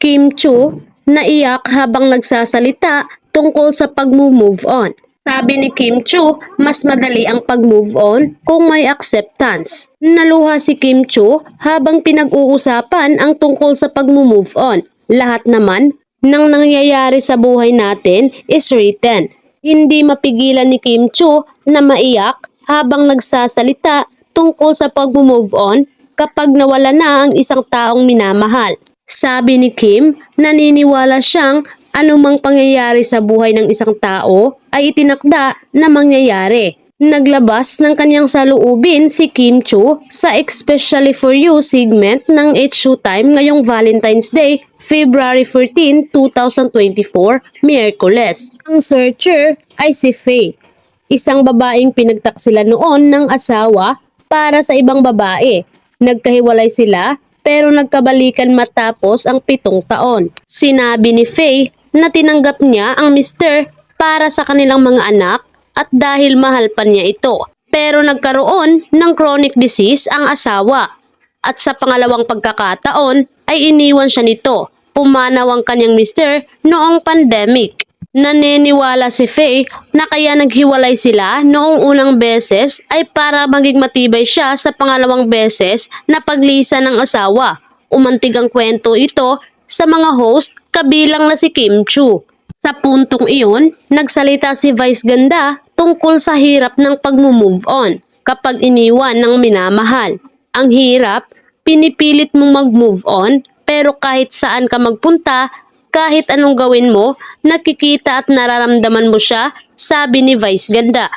Kim Chu naiyak habang nagsasalita tungkol sa pag-move on. Sabi ni Kim Chu, mas madali ang pag-move on kung may acceptance. Naluha si Kim Chu habang pinag-uusapan ang tungkol sa pag-move on. Lahat naman ng nangyayari sa buhay natin is written. Hindi mapigilan ni Kim Chu na maiyak habang nagsasalita tungkol sa pag-move on kapag nawala na ang isang taong minamahal. Sabi ni Kim, naniniwala siyang anumang pangyayari sa buhay ng isang tao ay itinakda na mangyayari. Naglabas ng kanyang saluubin si Kim Chu sa Especially For You segment ng It's Showtime ngayong Valentine's Day, February 14, 2024, Miyerkules. Ang searcher ay si Faye, isang babaeng pinagtaksila noon ng asawa para sa ibang babae. Nagkahiwalay sila pero nagkabalikan matapos ang pitong taon. Sinabi ni Faye na tinanggap niya ang mister para sa kanilang mga anak at dahil mahal pa niya ito. Pero nagkaroon ng chronic disease ang asawa at sa pangalawang pagkakataon ay iniwan siya nito. Pumanaw ang kanyang mister noong pandemic. Naniniwala si Faye na kaya naghiwalay sila noong unang beses ay para maging matibay siya sa pangalawang beses na paglisan ng asawa. Umantig ang kwento ito sa mga host kabilang na si Kim Chu. Sa puntong iyon, nagsalita si Vice Ganda tungkol sa hirap ng pag-move on kapag iniwan ng minamahal. Ang hirap, pinipilit mong mag-move on pero kahit saan ka magpunta, kahit anong gawin mo, nakikita at nararamdaman mo siya, sabi ni Vice Ganda.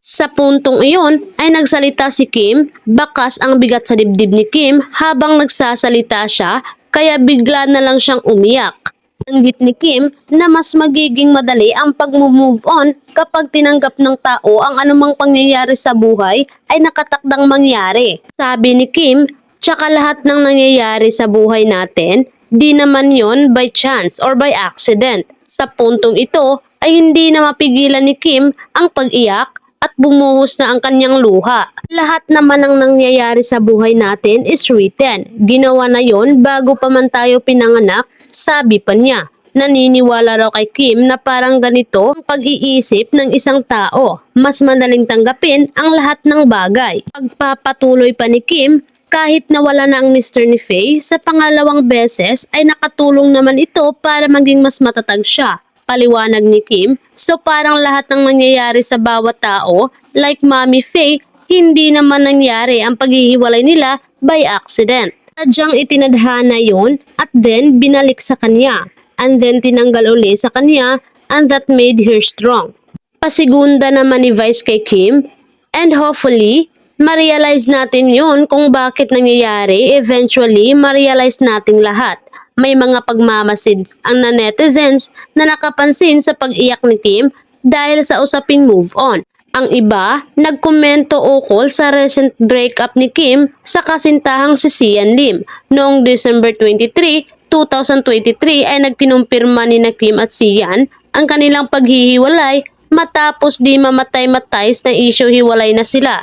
Sa puntong iyon ay nagsalita si Kim, bakas ang bigat sa dibdib ni Kim habang nagsasalita siya kaya bigla na lang siyang umiyak. Nanggit ni Kim na mas magiging madali ang pag-move on kapag tinanggap ng tao ang anumang pangyayari sa buhay ay nakatakdang mangyari. Sabi ni Kim, tsaka lahat ng nangyayari sa buhay natin, di naman yon by chance or by accident. Sa puntong ito ay hindi na mapigilan ni Kim ang pag-iyak at bumuhos na ang kanyang luha. Lahat naman ng nangyayari sa buhay natin is written. Ginawa na yon bago pa man tayo pinanganak, sabi pa niya. Naniniwala raw kay Kim na parang ganito ang pag-iisip ng isang tao. Mas madaling tanggapin ang lahat ng bagay. Pagpapatuloy pa ni Kim, kahit nawala na ang Mr. ni Faye, sa pangalawang beses ay nakatulong naman ito para maging mas matatag siya. Paliwanag ni Kim, so parang lahat ng nangyayari sa bawat tao, like Mommy Faye, hindi naman nangyari ang paghihiwalay nila by accident. Sadyang itinadhana yon at then binalik sa kanya. And then tinanggal uli sa kanya and that made her strong. Pasigunda naman ni Vice kay Kim and hopefully ma-realize natin yon kung bakit nangyayari. Eventually, ma-realize natin lahat. May mga pagmamasid ang na netizens na nakapansin sa pag-iyak ni Kim dahil sa usaping move on. Ang iba, nagkomento ukol sa recent breakup ni Kim sa kasintahang si Sian Lim. Noong December 23, 2023 ay nagpinumpirma ni na Kim at Sian ang kanilang paghihiwalay matapos di mamatay-matay na issue hiwalay na sila.